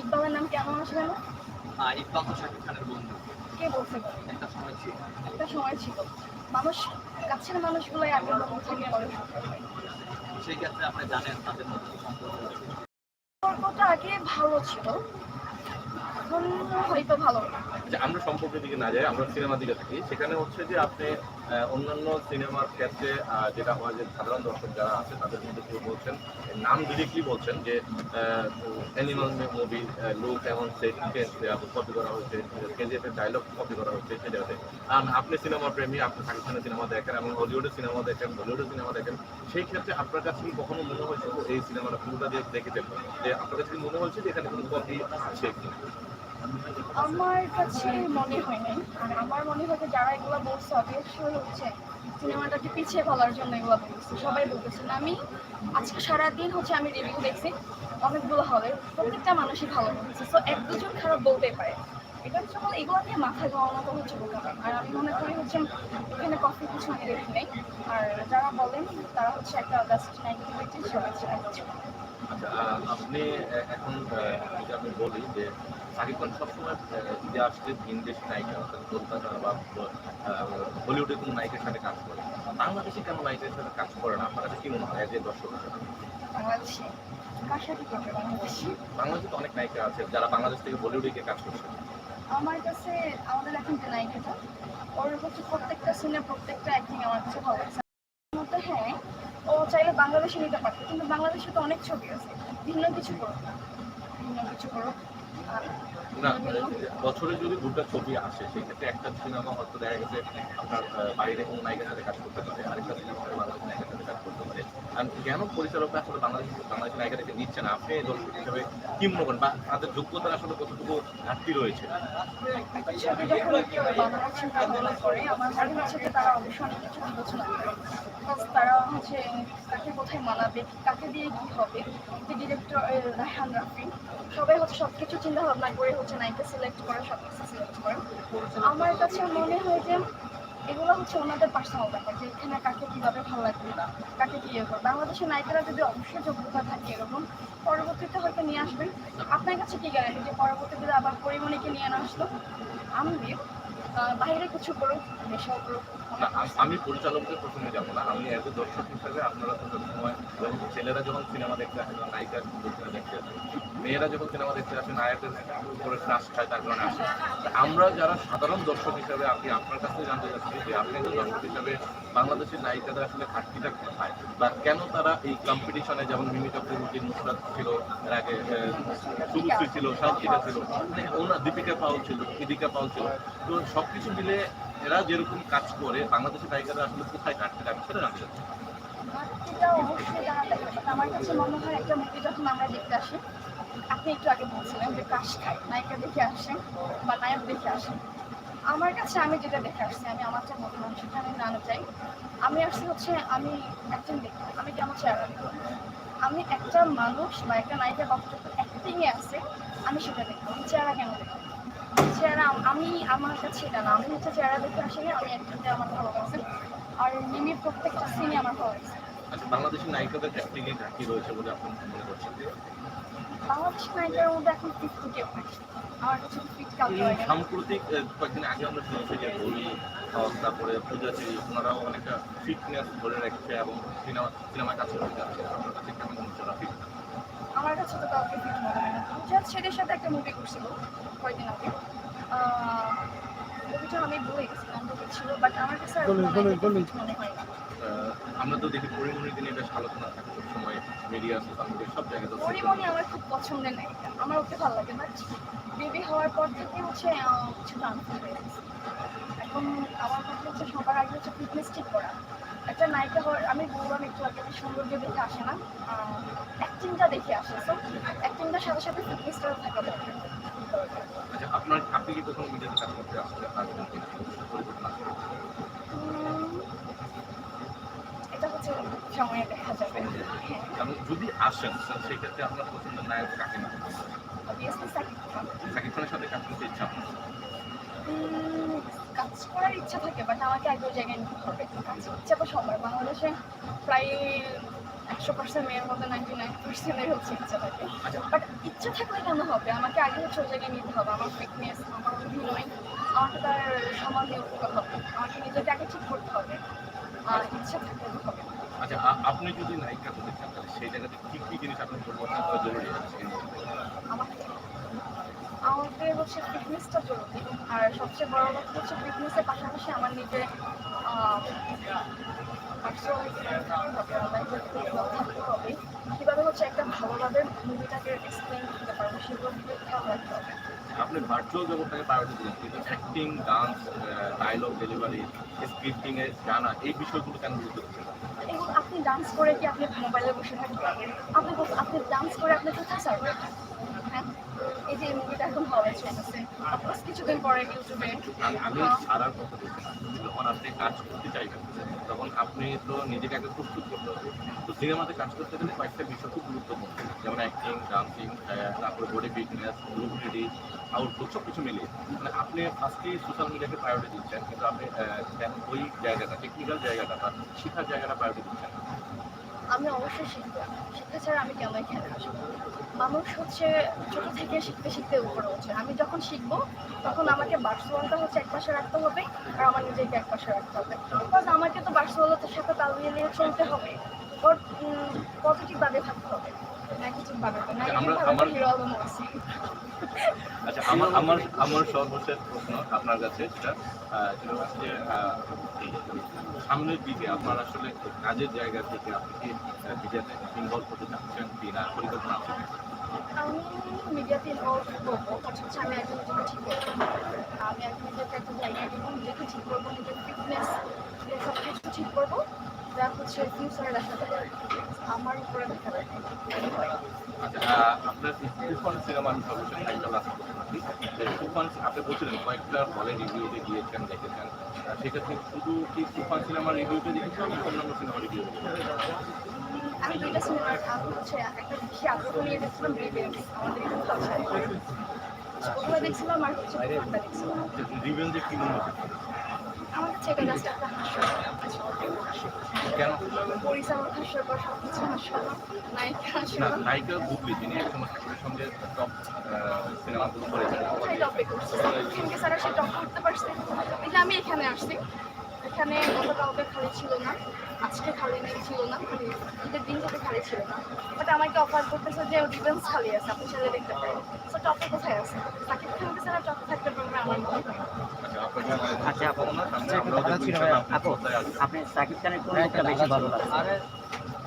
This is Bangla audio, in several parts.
ইকবালের নাম কেমন আসলে না ইকবাল তো শাকিব খানের বন্ধু। কে বলছে একটা সময় ছিল। একটা সময় ছিল। মানুষ কাছের মানুষগুলোই আগে বন্ধু থেকে সেই ক্ষেত্রে আপনি জানেন তাদের মধ্যে। সম্পর্কটা আগে ভালো ছিল। এখন হয়তো ভালো না। যে আমরা সম্পর্কের দিকে না যাই, আমরা সিনেমার দিকে থাকি। সেখানে হচ্ছে যে আপনি অন্যান্য সিনেমার ক্ষেত্রে যেটা হয় যে সাধারণ দর্শক যারা আছে, তাদের মধ্যে কেউ বলছেন নাম ডিরেক্টলি বলছেন যে animal movie look set copy করা হয়েছে কেজিএফের ডায়লগ কপি করা হয়েছে সে জায়গাতে। আর আপনি সিনেমা প্রেমী, আপনি পাকিস্তানের সিনেমা দেখেন এবং হলিউডের সিনেমা দেখেন বলিউডের সিনেমা দেখেন, সেই ক্ষেত্রে আপনার কাছে কখনো মনে হয়েছে এই সিনেমাটা পুরোটা দিয়ে দেখেছেন? যে আপনার কাছে মনে হয়েছে যে এখানে কোনো কপি আছে কিনা? আমার কাছে মনে হয় নাই। আর আমার মনে হয় যে যারা এগুলো বলছে অবশ্যই হচ্ছে সিনেমাটাকে পিছিয়ে ফেলার জন্য এগুলো বলছে সবাই বলতেছেন আমি আজকে সারাদিন হচ্ছে আমি রিভিউ দেখছি অনেকগুলো হবে। প্রত্যেকটা মানুষই ভালো বলছে। তো এক দুজন খারাপ বলতেই পারে। এটা হচ্ছে বলে এগুলো নিয়ে মাথা ঘামানো তো হচ্ছে বোকা আর আমি মনে করি হচ্ছে এখানে কফি কিছু আমি দেখি নাই। আর যারা বলেন তারা হচ্ছে একটা জাস্ট নেগেটিভিটি সবাই হচ্ছে আহ, আপনি এখন আমি বলি যে শাকিব খান সবসময় ঈদে আসলে ভিন দেশ নায়িকা অর্থাৎ কলকাতা বা আহ, হলিউডের কোনো নায়িকার সাথে কাজ করে বাংলাদেশে কেন নায়িকার সাথে কাজ করে না? আপনার কাছে কি মনে হয় যে দর্শক? বাংলাদেশে? কার বাংলাদেশে? তো অনেক নায়িকা আছে যারা বাংলাদেশ থেকে বলিউডে গিয়ে কাজ করছে। আমার কাছে আমাদের এখন যে নায়িকাটা ওর হচ্ছে প্রত্যেকটা সিনে প্রত্যেকটা অ্যাক্টিং আমার কাছে ভালো লাগছে। হ্যাঁ ও চাইলে বাংলাদেশে নিতে পারতো কিন্তু বাংলাদেশে তো অনেক ছবি আছে। ভিন্ন কিছু করুক ভিন্ন কিছু আর না মানে বছরে যদি দুটো ছবি আসে, সেক্ষেত্রে একটা সিনেমা হয়তো দেখা গেছে, আপনার বাইরে কোনো নায়িকার সাথে কাজ করতে পারে, আরেকটা সিনেমা হয়তো বাংলাদেশের নায়িকার সাথে কাজ করতে পারে। আর কেন পরিচালকরা আসলে বাংলাদেশ বাংলাদেশের নায়িকাটাকে নিচ্ছে না? আপনি এই দর্শক হিসাবে কি মনে করেন? বা তাদের যোগ্যতার আসলে কতটুকু ঘাটতি রয়েছে? করে আমার মনে হচ্ছে Because তারা হচ্ছে কাকে কোথায় মানাবে, কাকে দিয়ে কি হবে, যে ডিরেক্টর রায়হান রাফি, সবাই হচ্ছে সব কিছু চিন্তা ভাবনা করে হচ্ছে নায়িকা সিলেক্ট করে সব কিছু সিলেক্ট করে। আমার কাছে মনে হয় যে এগুলো হচ্ছে ওনাদের পার্সোনাল ব্যাপার, যে এখানে কাকে কীভাবে ভালো লাগবে বা কাকে কি ইয়ে করবে। বাংলাদেশের নায়িকারা যদি অবশ্যই যোগ্যতা থাকে এরকম, পরবর্তীতে হয়তো নিয়ে আসবেন। আপনার কাছে কি গ্যারান্টি যে পরবর্তীতে আবার পরিমণিকে নিয়ে না আসলো? আমি বাইরে কিছু করুক দেশেও করুক আমি পরিচালকদের প্রথমে যাব না। আমি এত দর্শক হিসাবে আপনারা তো সময় ছেলেরা যখন সিনেমা দেখতে আসে নায়িকা দেখতে আসে। মেয়েরা যখন সিনেমা দেখতে আসে নায়কের উপরে ক্রাশ খায়, তার কারণে আসে। আমরা যারা সাধারণ দর্শক হিসাবে আপনি, আপনার কাছে জানতে চাচ্ছি যে আপনি একজন দর্শক হিসাবে বাংলাদেশের নায়িকাদের আসলে ঘাটতিটা কোথায়? বা কেন তারা এই কম্পিটিশনে যেমন মিমি চক্রবর্তী, নুসরাত ছিল, এর আগে সুবুশ্রী ছিল সাউথিকা ছিল মানে ওনার দীপিকা পাল ছিল, ইদিকা পাল ছিল। তো সব কিছু মিলে এরা যেরকম কাজ করে, বাংলাদেশের নায়িকারা আসলে কোথায় কাটতে আমি সেটা জানতে চাচ্ছি। আমার কাছে মনে হয় একটা মুভি যখন আমরা দেখতে আসি আপনি একটু আগে বলছিলেন যে কাশ খায়। নায়িকা দেখে আসেন বা নায়ক দেখে আসেন। আমার কাছে আমি যেটা দেখে আসছি, আমি আমার যা মনে সেটা আমি জানতে চাই। আমি আসছি হচ্ছে, আমি একজন ব্যক্তি, আমি কেমন চেহারা আমি একটা মানুষ বা একটা নায়িকা কতটুকু অ্যাক্টিংয়ে আছে, আমি সেটা দেখব। আমি চেহারা কেন দেখব? চেহারা, আমি, আমার কাছে এটা না। আমি হচ্ছে চেহারা দেখে আসিনি, আমি একটাতে আমার ভালো লাগছে। আর মিমির প্রত্যেকটা সিনে আমার ভালো লাগছে। আচ্ছা বাংলাদেশের নায়িকাদের অ্যাক্টিং এ ঘাটতি রয়েছে বলে আপনি মনে করছেন? বাংলাদেশ নায়িকার মধ্যে এখন ফিফটি কেউ নাই আমার কাছে ফিট এই সাম্প্রতিক কয়েকদিন আগে আমরা শুনেছি যে বলি তারপরে পূজাচি ওনারাও অনেকটা ফিটনেস ধরে রেখেছে এবং সিনেমা সিনেমায় কাজ করে যাচ্ছে। আপনার কাছে কেমন মনে হচ্ছে? ওরা আমার কাছে তো কাউকে ফিট মনে হয় না। পূজার ছেলের সাথে একটা মুভি করছিল কয়েকদিন আগে। আহ, মুভিটা আমি ভুলে গেছি নাম ছিল বাট আমার কাছে আর বলুন, বলুন, বলুন। fit মনে হয় না। আহ, আমরা তো দেখি পরিমণি দিনে বেশ আলোচনা থাকে সময় মিডিয়া সোশ্যাল মিডিয়া সব জায়গায় পরিমণি আমার খুব পছন্দের নায়িকা। আমার ওকে ভালো লাগে বাট বেবি হওয়ার পর থেকে হচ্ছে কিছু এখন আমার কথা হচ্ছে সবার আগে হচ্ছে ফিটনেস ঠিক করা। একটা নায়িকা হওয়ার আমি বললাম একটু আগে সৌন্দর্য দেখে আসে না অ্যাক্টিংটা দেখে আসে। অ্যাক্টিংটার সাথে সাথে ফিটনেসটাও থাকা দরকার। আচ্ছা আপনার আপনি কি কখনো মিডিয়াতে কাজ করতে আসবেন কিনা পরিকল্পনা আছে? উম, এটা হচ্ছে সময়ে দেখা যাবে। যদি আসেন সেই ক্ষেত্রে আপনার পছন্দের নায়ক কাকে না সাকিব খানের সাথে কাজ করতে ইচ্ছা কাজ করার ইচ্ছা থাকে বাট আমাকে ওই জায়গায় নিতে হবে কাজ ইচ্ছা তো সবার বাংলাদেশে প্রায় একশো পার্সেন্ট মেয়ের মধ্যে নাইনটি নাইন পার্সেন্টের হচ্ছে ইচ্ছা থাকে। আচ্ছা। বাট ইচ্ছা থাকলে কেন হবে? আমাকে আগে হচ্ছে ওই জায়গায় নিতে হবে। আমার ফিটনেস আমার অভিনয় আমাকে তার দিয়ে উঠতে হবে। আমাকে নিজেকে আগে ঠিক করতে হবে। আর ইচ্ছা থাকলে হবে। আচ্ছা আপনি যদি নায়িকা হতে চান, তাহলে সেই জায়গাতে কি কি জিনিস আপনার পরিবর্তন করা জরুরি আমাদের হচ্ছে ফিটনেসটা জরুরি। আর সবচেয়ে বড় কথা হচ্ছে ফিটনেসের পাশাপাশি আমার নিজের কীভাবে হচ্ছে একটা ভালোভাবে মুভিটাকে এক্সপ্লেন করতে পারব, সেগুলো হবে। আপনি ভার্চুয়াল জগৎটাকে প্রায়োরিটি দিলেন, কিন্তু acting dance dialogue delivery scripting এর জানা এই বিষয়গুলো কেন গুরুত্ব দিচ্ছেন? আপনি ডান্স করে কি আপনি মোবাইলে বসে থাকবেন আপনি আপনি ডান্স করে আপনি কোথায় সার্ভ হ্যাঁ? এই যে এই মুভিটা এখন হলে চলতেছে। অফকোর্স কিছুদিন পরে ইউটিউবে আমি- সারার কথা বলছি যখন আপনি কাজ করতে চাইবেন তখন আপনি তো নিজেকে আগে প্রস্তুত করতে হবে। তো সিনেমাতে কাজ করতে গেলে কয়েকটা বিষয় খুব গুরুত্বপূর্ণ। যেমন অ্যাক্টিং ডান্সিং তারপরে বডি ফিটনেস রেডি আউটলুক সব কিছু মিলিয়ে। মানে আপনি ফার্স্টলি সোশ্যাল মিডিয়াকে প্রায়োরিটি দিচ্ছেন কিন্তু আপনি ওই জায়গাটা টেকনিক্যাল জায়গাটা বা শিখার জায়গাটা প্রায়োরিটি দিচ্ছেন। আমি অবশ্যই শিখব। শিখতে ছাড়া আমি কেন এখানে আসব? মানুষ হচ্ছে ছোটো থেকে শিখতে শিখতে উপরে উঠছে। আমি যখন শিখব, তখন আমাকে বার্সোয়ানটা হচ্ছে এক পাশে রাখতে হবে আর আমার নিজেকে এক পাশে রাখতে হবে। বিকজ আমাকে তো বার্সেলোনার সাথে তাল মিলিয়ে চলতে হবে। ওর পজিটিভ ভাবে থাকতে হবে। আছে। আচ্ছা আমার আমার আমার সর্বশেষ প্রশ্ন আপনার কাছে যেটা সেটা হচ্ছে সামনের দিকে আপনার আসলে কাজের জায়গা থেকে আপনি কি বিজেতে ইনভলভ হতে চাচ্ছেন কি না পরিকল্পনা আছে আমি মিডিয়াতে ইনভলভ করব বাট আমি একজন ঠিক করব আমি একজন একটা জায়গায় দেবো নিজেকে ঠিক করব নিজের ফিটনেস সব কিছু ঠিক করব। যা হচ্ছে ফিউচারে দেখা যাবে। আমার উপরে দেখা আচ্ছা আপনার তুফান সিনেমা আমি সর্বশেষ একটা লাস্ট তুফান আপনি বলছিলেন কয়েকটা হলে রিভিউতে গিয়েছেন দেখেছেন। সেক্ষেত্রে শুধু কি তুফান সিনেমার রিভিউতে দেখেছেন অন্যান্য সিনেমা রিভিউ আমি দুইটা সিনেমার হচ্ছে একটা বেশি আগ্রহ নিয়ে দেখছিলাম আমাদের ওগুলো দেখছিলাম আর হচ্ছে দেখছিলাম যে কি মনে হচ্ছে আমার কাছে এটা জাস্ট একটা হাস্য কেন? পরিচালক হাস্যকর সব কিছু হাস্যকর নায়িকা হাস্যকর? নায়িকা বুবলি যিনি একসময় ঠাকুরের সঙ্গে টপ সিনেমাগুলো করেছেন। টপে করছে স্যার সে টপ করতে পারছে। আমি এখানে আসছি। এখানে গতকালকে খালি ছিল না। আজকে খালি নেই ছিল না খালি ঈদের দিন থেকে খালি ছিল না। বাট আমাকে অফার করতেছে যে ডিফেন্স খালি আছে আপনি সেটা দেখতে পারেন। সো টপে কোথায় আছে? সাকিব খানকে ছাড়া টপ থাকতে পারবে আমার মনে হয়। আচ্ছা আচ্ছা আপু আপনি সাকিব খানের কোন বেশি ভালো লাগে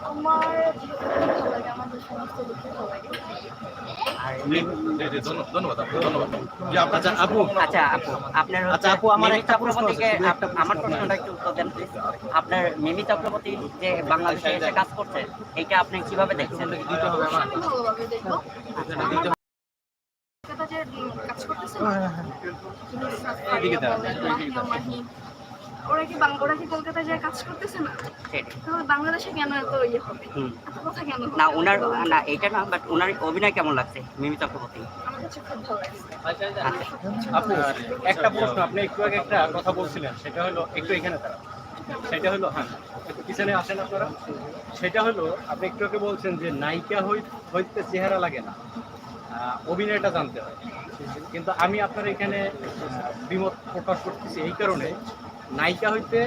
আমার ভালো লাগে আমার সমস্ত দুঃখে ভালো লাগে। আর জি, জি, জি, ধন্য- ধন্যবাদ ধন্যবাদ। জি আপনার আচ্ছা আপু। আচ্ছা আপু আপনার আচ্ছা, আপু, আমার একটা প্রশ্ন আছে, চক্রবর্তীকে শুধু একটা আপ- আমার প্রশ্নটা একটু উত্তর দেন। আপনার মিমি চক্রবর্তী যে বাংলাদেশে এসে কাজ করছে এটা আপনি কীভাবে দেখছেন? ভালোভাবে দেখব। কাজ করতেছে ওরা কি ওরা কি কলকাতায় যায় কাজ করতেছে না? সেটাই। তাহলে বাংলাদেশে কেন এত ইয়ে হবে? এত কথা কেন না ওনার না এটা না বাট ওনার অভিনয় কেমন লাগছে মিমি চক্রবর্তী? আমার কাছে খুব ভালো লাগছে। আচ্ছা আপু একটা প্রশ্ন আপনি একটু আগে একটা কথা বলছিলেন সেটা হলো একটু এখানে দাঁড়ান। সেটা হলো হ্যাঁ একটু পিছনে আসেন আপনারা। সেটা হলো আপনি একটু আগে বলছেন যে নায়িকা হই হইতে চেহারা লাগে না। অভিনয়টা জানতে হয়। কিন্তু আমি আপনার এখানে বিমত প্রকাশ করতেছি এই কারণে নায়িকা হইতে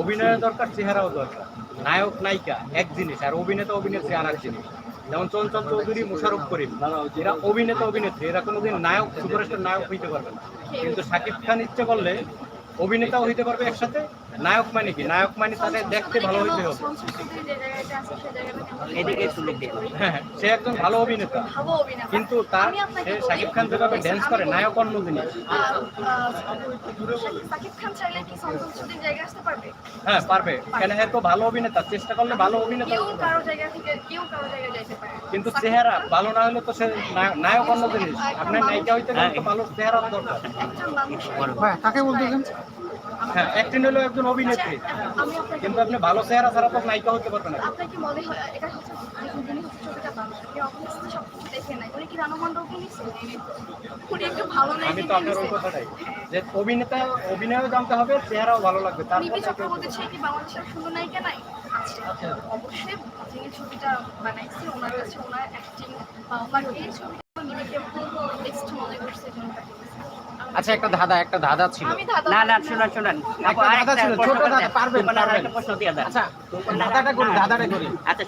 অভিনয়ের দরকার, চেহারাও দরকার। নায়ক, নায়িকা, এক জিনিস, আর অভিনেতা, অভিনেত্রী আর এক জিনিস। যেমন চঞ্চল চৌধুরী মুশারফ করিম, এরা অভিনেতা, অভিনেত্রী, এরা কোনোদিন নায়ক, সুপারস্টার, নায়ক হইতে পারবে না। কিন্তু শাকিব খান ইচ্ছে করলে অভিনেতাও হইতে পারবে একসাথে নায়ক মানে কি? নায়ক মানে তাদের দেখতে ভালো হইতে হবে। হ্যাঁ হ্যাঁ, সে একজন ভালো অভিনেতা। কিন্তু তার সে শাকিব খান যেভাবে ড্যান্স করে নায়ক অন্য জিনিস। আহ, আহ, সাকিব খান চাইলে কি সন্তোষ চৌধুরীর জায়গায় আসতে পারবে? হ্যাঁ পারবে। কেন হ্যাঁ তো ভালো অভিনেতা? চেষ্টা করলে ভালো অভিনেতা কিন্তু চেহারা ভালো না হলে তো সে নায়ক- নায়ক অন্য জিনিস। আপনার নায়িকা হইতে গেলে তো ভালো চেহারা দরকার। একজন কাকে বলতেছেন? হ্যাঁ একদিন হলো একজন অভিনেত্রী। আচ্ছা, কিন্তু আপনি ভালো চেহারা ছাড়া তো নায়িকা হতে পারবেন না। আপনার কি মনে হয় এটা হচ্ছে যিনি- যিনি হচ্ছে ছবিটা বানান? উনি অবভিয়াসলি সব কিছু দেখে নাই। উনি কি রানু উনি একটু ভালো নাই আমি তো আপনার ওই কথাটাই। যে অভিনেতা অভিনয়ও জানতে হবে চেহারাও ভালো লাগবে। চক্রবর্তী ছে কি বাংলাদেশের সুন্দর নায়িকা নাই? অবশ্যই যিনি ছবিটা বানাইছে ওনার কাছে ওনার অ্যাক্টিং বা ওনার এই ছবিটা নিজেকে বেস্ট মনে করছে এই জন্য তাকে দিয়েছে। আচ্ছা একটা ধাঁধা একটা ধাঁধা ছিল। দাদা না না শুনুন শুনুন। আপু, আরেকটা দাদা ছিল, ছোট দাদা। পারবেন, পারবেন। প্রশ্ন দিয়ে দেন। আচ্ছা ধাঁধাটা করি ধাঁধাটা করি। আচ্ছা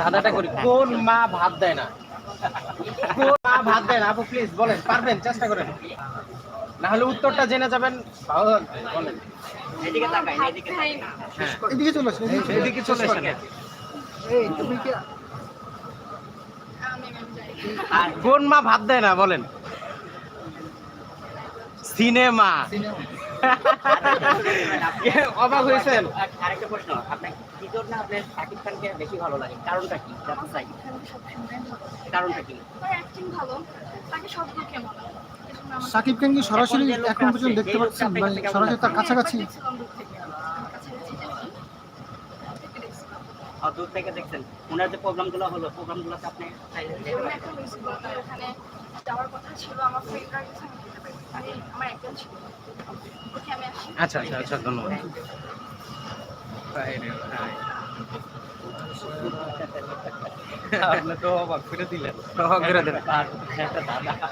ধাঁধাটা করি। কোন মা ভাত দেয় না? কোন মা ভাত দেয় না? আপু প্লিজ বলেন পারবেন? চেষ্টা করেন। না হলে উত্তরটা জেনে যাবেন। ভালো বলেন। এদিকে তাকাই এদিকে হ্যাঁ। এদিকে চলে আসুন এদিকে চলে এই তুমি কি আমি ম্যাম যাই আর কোন মা ভাত দেয় না? বলেন। সিনেমা অবাক হয়েছেন? আরেকটা প্রশ্ন আপনার কি জন্য আপনার শাকিব খানকে বেশি ভালো লাগে? কারণটা কি? জানতে চাই। কারণটা কি? অ্যাক্টিং ভালো তাকে সব দিকে সাকিব সরাসরি এখন পর্যন্ত দেখতে পাচ্ছেন? মানে সরাসরি তার কাছাকাছি? দূর থেকে। কাছাকাছি যাইনি। থেকে দেখছিলাম। আর দূর থেকে দেখছেন। ওনার যে প্রোগ্রামগুলো হলো প্রোগ্রামগুলোতে আপনি যাওয়ার কথা ছিল আমার ফ্রেন্ডরা গেছে আমি যেতে পারি আমি আমার একজন ছিল ওকে আমি আসি আচ্ছা আচ্ছা আচ্ছা ধন্যবাদ। আপনি তো অবাক করে দিলেন। অবাক করে দিলেন। দাদা।